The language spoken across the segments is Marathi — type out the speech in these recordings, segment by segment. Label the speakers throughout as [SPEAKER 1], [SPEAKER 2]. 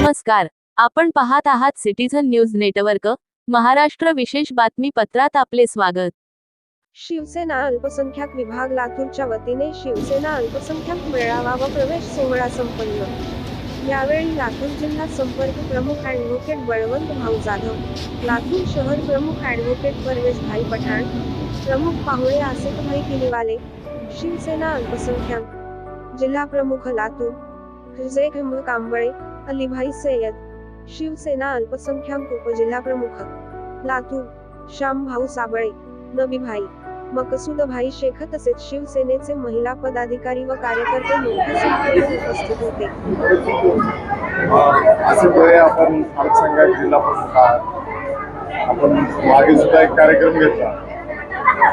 [SPEAKER 1] नमस्कार. आपण पाहत आहात सिटीझन न्यूज नेटवर्क महाराष्ट्र विशेष बातमीपत्रात आपले स्वागत.
[SPEAKER 2] शिवसेना अल्पसंख्याक विभाग लातूरच्या वतीने शिवसेना अल्पसंख्याक मेळावा व प्रवेश सोहळा संपन्न. यावेळी लातूर जिल्हा संपर्क प्रमुख ॲडव्होकेट बळवंत भाऊ जाधव लातूर शहर प्रमुख ॲडव्होकेट परवेश भाई पठाण प्रमुख पाहुणे आसिफ भाई किनीवाले शिवसेना अल्पसंख्याक जिल्हा प्रमुख लातूर विजय खंभ कांबळे अलीभाई सय्यद शिवसेना अल्पसंख्याक उपजिल्हा प्रमुख लातूर श्यामभाऊ साबळे नबीभाई मकसूदभाई शेख तसेच शिवसेनेचे महिला पदाधिकारी व कार्यकर्ते मोठ्या संख्येने उपस्थित होते.
[SPEAKER 3] असे आपण अल्पसंख्याक जिल्हा प्रमुख आहात. आपण मागे सुद्धा एक कार्यक्रम घेतला.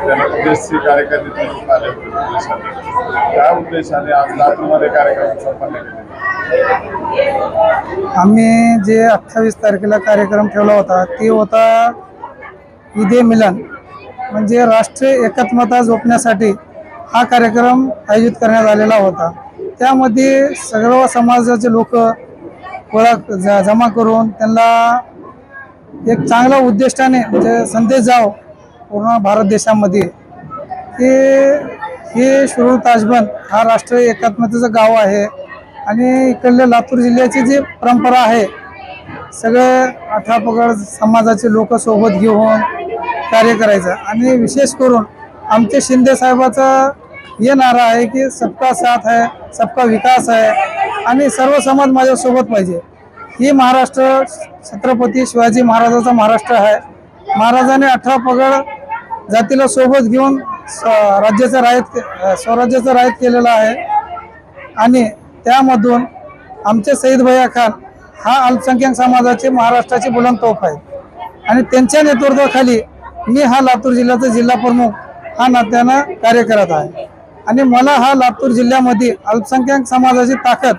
[SPEAKER 3] त्याला उद्देशी कार्यकर्ते आले होते. उद्देशाने त्या उद्देशाने आज लातूरमध्ये कार्यक्रम संपन्न केले
[SPEAKER 4] आम्ही जे अठ्ठावीस तारखेला कार्यक्रम ठेवला होता ते होता ईदे मिलन. म्हणजे राष्ट्रीय एकात्मता जोपण्यासाठी हा कार्यक्रम आयोजित करण्यात आलेला होता. त्यामध्ये सर्व समाजाचे लोक गोळा ज- जमा करून त्यांना एक चांगल्या उद्दिष्टाने म्हणजे संदेश जाव पूर्ण भारत देशामध्ये. की हे शुरू ताजबन हा राष्ट्रीय एकात्मतेचं गाव आहे. आणि इकडल्या लातूर जिल्ह्याची जी परंपरा आहे सगळे अठरा पगड समाजाचे लोक सोबत घेऊन कार्य करायचं. आणि विशेष करून आमचे शिंदे साहेबाचा हे नारा आहे की सबका साथ आहे सबका विकास आहे आणि सर्व समाज माझ्यासोबत पाहिजे. ही महाराष्ट्र छत्रपती शिवाजी महाराजाचा महाराष्ट्र आहे. महाराजाने अठरा पगड जातीला सोबत घेऊन स- राज्याचं रायत स्वराज्याचं रायत केलेलं आहे. आणि त्यामधून आमचे सईद भैया खान हा अल्पसंख्याक समाजाचे महाराष्ट्राचे बुलंद तोफ आहेत. आणि त्यांच्या नेतृत्वाखाली मी हा लातूर जिल्ह्याचा जिल्हा प्रमुख हा नात्यानं कार्य करत आहे. आणि मला हा लातूर जिल्ह्यामध्ये अल्पसंख्याक समाजाची ताकद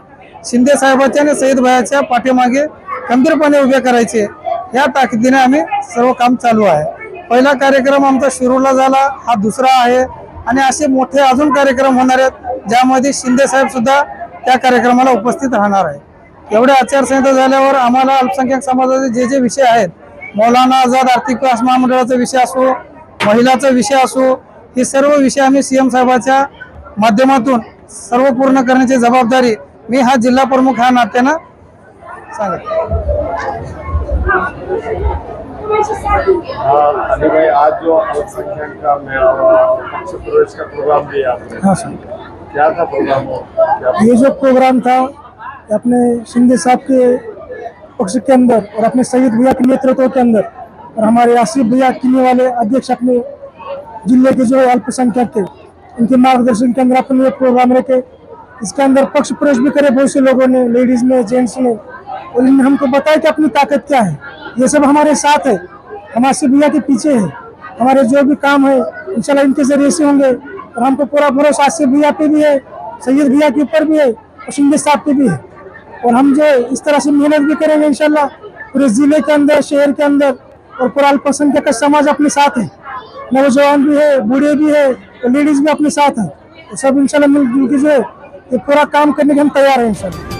[SPEAKER 4] शिंदे साहेबाच्या आणि सईद भैयाच्या पाठीमागे खंबीरपणे उभे करायचे या ताकदीने आम्ही सर्व काम चालू आहे. पहिला कार्यक्रम आमचा शिरूरला झाला हा दुसरा आहे. आणि असे मोठे अजून कार्यक्रम होणार आहेत ज्यामध्ये शिंदे साहेब सुद्धा त्या कार्यक्रमाला उपस्थित राहणार आहे. एवढ्या आचारसंहिता झाल्यावर आम्हाला अल्पसंख्याक समाजाचे जे जे विषय आहेत मौलाना आझाद आर्थिक विकास महामंडळाचा विषय असो महिलाचा विषय असो हे सर्व विषय आम्ही सीएम साहेबाच्या माध्यमातून सर्व पूर्ण करण्याची जबाबदारी मी हा जिल्हा प्रमुख ह्या नात्यानं सांगत
[SPEAKER 3] हाँ आज जो अल्पसंख्यक का मेळावा पक्ष प्रवेश का प्रोग्राम
[SPEAKER 4] सर
[SPEAKER 3] क्या था प्रोग्राम
[SPEAKER 4] ये जो प्रोग्राम था अपने शिंदे साहब के पक्ष के अंदर और अपने सईद भैया के नेतृत्व के अंदर और हमारे आसिफ भैया किन्नी वाले अध्यक्ष अपने ज़िले के जो अल्पसंख्यक थे उनके मार्गदर्शन के अंदर अपने ये प्रोग्राम रखे। इसके अंदर पक्ष प्रवेश भी करे, बहुत से लोगों ने लेडीज़ ने जेंट्स ने। और इन्होंने हमको बताया कि अपनी ताकत क्या है। ये सब हमारे साथ है। हम आसिफ भैया के पीछे है। हमारे जो भी काम है, इंशाल्लाह इनके ज़रिए से होंगे। और हमको पूरा भरोसा आसिफ भैया पे भी है सैयद भैया के ऊपर भी है और शिंदे साहब पे भी है। और हम जो इस तरह से मेहनत भी करेंगे इनशाला पूरे जिले के अंदर शहर के अंदर और पूरा अल्पसंख्यक का समाज अपने साथ है। नौजवान भी है बूढ़े भी है और लेडीज भी अपने साथ है। तो सब इंशाल्लाह मिलजुल के जो है ये पूरा काम करने के हम तैयार हैं इंशाल्लाह।